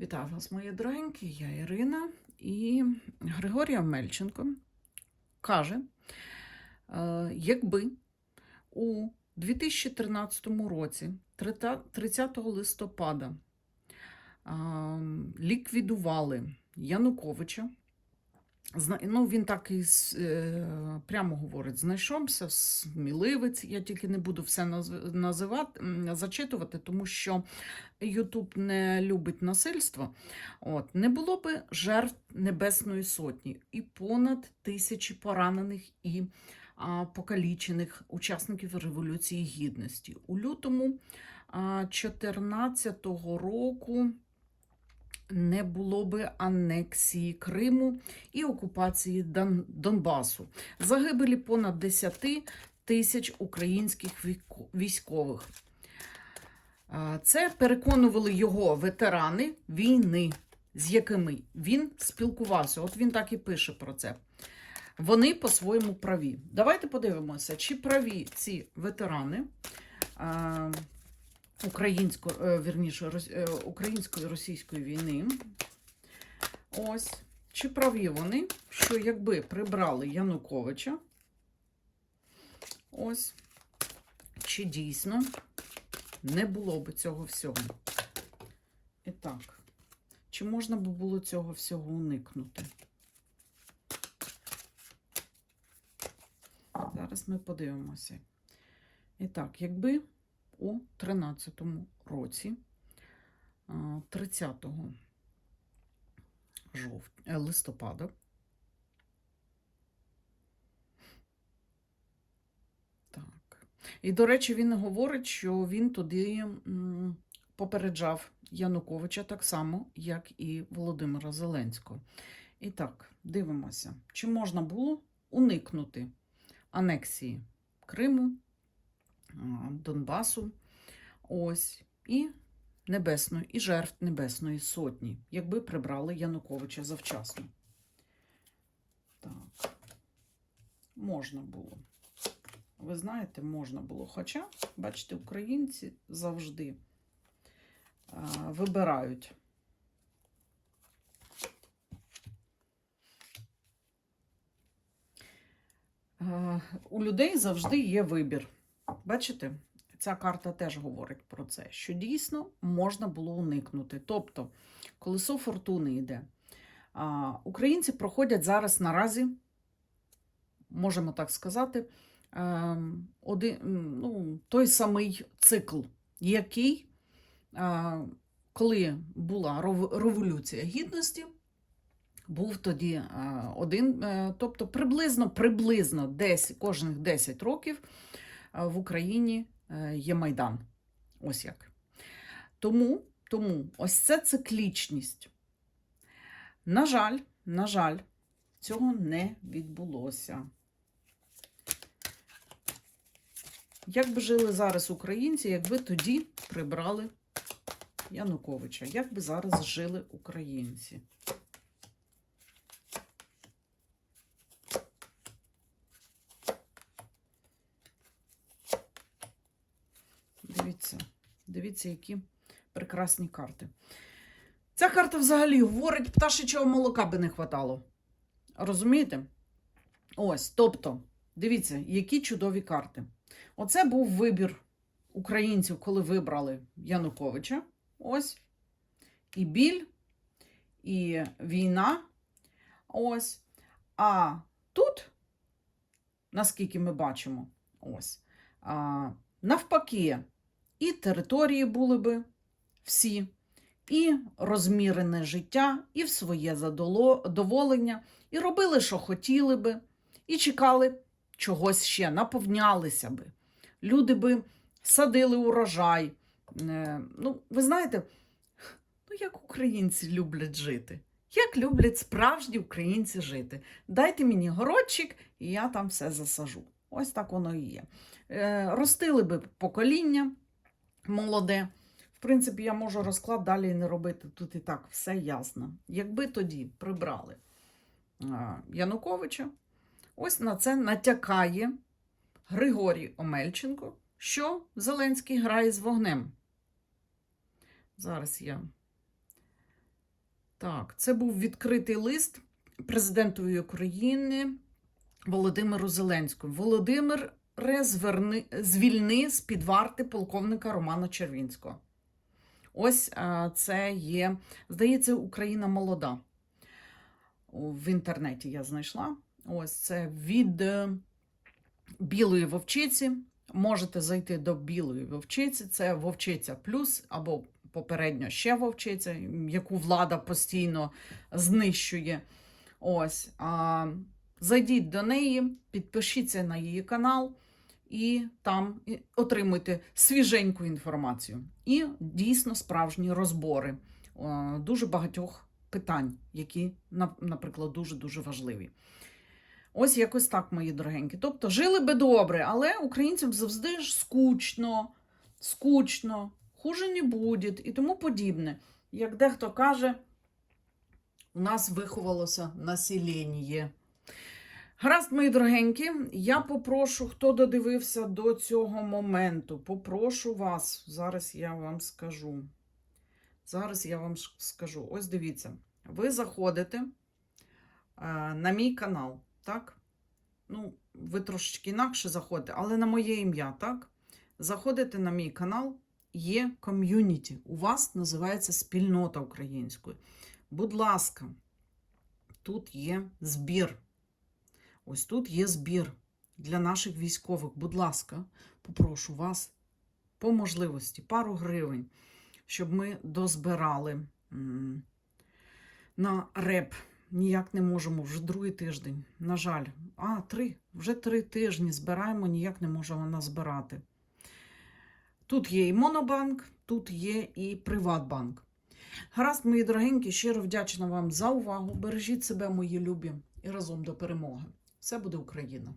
Вітаю вас, мої дорогенькі, я Ірина і Григорія Мельченко каже, е, якби у 2013 році, 30 листопада, ліквідували Януковича, ну, він так і е, прямо говорить: знайшовся сміливець. Я тільки не буду все наз- називати, зачитувати, тому що Ютуб не любить насильство. От, не було би жертв Небесної Сотні і понад тисячі поранених і а, покалічених учасників Революції Гідності. У лютому 2014 року не було би анексії Криму і окупації Дон- Донбасу. Загибелі понад 10 тисяч українських військових. Це переконували його ветерани війни, з якими він спілкувався. От він так і пише про це. Вони по-своєму праві. Давайте подивимося, чи праві ці ветерани українсько, е, вірніше, е, української російської війни. Ось. Чи праві вони, що якби прибрали Януковича? Ось. Чи дійсно не було б цього всього? І так, чи можна б було цього всього уникнути? Зараз ми подивимося. І так, якби у 13-му році, 30 жовт... е, листопада, так. І, до речі, він говорить, що він туди попереджав Януковича так само, як і Володимира Зеленського. І так, дивимося, чи можна було уникнути анексії Криму, Донбасу, ось, і Небесної, і жертв Небесної Сотні, якби прибрали Януковича завчасно. Так, можна було. Ви знаєте, можна було. Хоча, бачите, українці завжди а, вибирають. Е, У людей завжди є вибір. Бачите, ця карта теж говорить про це, що дійсно можна було уникнути. Тобто, колесо фортуни йде. Українці проходять зараз наразі, можемо так сказати, ем, один, ну, той самий цикл, який, е, коли була Революція Гідності, був тоді е, один, е, тобто приблизно, приблизно десь, кожних 10 років в Україні є Майдан. Ось як. Тому, тому ось це циклічність. На жаль, на жаль, цього не відбулося. Як би жили зараз українці, якби тоді прибрали Януковича? Як би зараз жили українці? Дивіться, дивіться, які прекрасні карти. Ця карта взагалі говорить, пташечого молока би не хватало. Розумієте? Ось, тобто, дивіться, які чудові карти. Оце був вибір українців, коли вибрали Януковича. Ось. І біль, і війна. Ось. А тут, наскільки ми бачимо, ось. А, навпаки, і території були би всі, і розмірене життя, і в своє задоволення, і робили, що хотіли би, і чекали чогось ще, наповнялися би. Люди би садили урожай. Е, Ну, ви знаєте, ну як українці люблять жити? Як люблять справжні українці жити? Дайте мені городчик, і я там все засажу. Ось так воно і є. Е, Ростили би покоління молоде. В принципі, я можу розклад далі не робити. Тут і так все ясно. Якби тоді прибрали Януковича, ось на це натякає Григорій Омельченко, що Зеленський грає з вогнем. Зараз я Так, це був відкритий лист президентові України Володимиру Зеленському. Володимир зверни, звільни з під варти полковника Романа Червінського. Ось а, це є, здається, Україна молода. В інтернеті я знайшла. Ось це від е, білої вовчиці. Можете зайти до білої вовчиці. Це вовчиця плюс або попередньо ще вовчиця, яку влада постійно знищує. Ось. Зайдіть до неї, підпишіться на її канал і там отримуйте свіженьку інформацію. І дійсно справжні розбори е, дуже багатьох питань, які, на- наприклад, дуже-дуже важливі. Ось якось так, мої дорогенькі. Тобто жили би добре, але українцям завжди ж скучно, скучно, хуже не буде і тому подібне. Як дехто каже, у нас виховалося населення. Гаразд, мої дорогенькі, я попрошу, хто додивився до цього моменту, попрошу вас, зараз я вам скажу. Зараз я вам скажу. Ось дивіться, ви заходите е, на мій канал, так? Ну, ви трошечки інакше заходите, але на моє ім'я, так? Заходите на мій канал, є ком'юніті. У вас називається спільнота українською. Будь ласка, тут є збір. Ось тут є збір для наших військових. Будь ласка, попрошу вас по можливості пару гривень, щоб ми дозбирали на реп. Ніяк не можемо вже другий тиждень. На жаль, а, три, вже три тижні збираємо, ніяк не можемо назбирати. Тут є і Монобанк, тут є і Приватбанк. Гаразд, мої дорогенькі, щиро вдячна вам за увагу. Бережіть себе, мої любі, і разом до перемоги. Все буде Україна!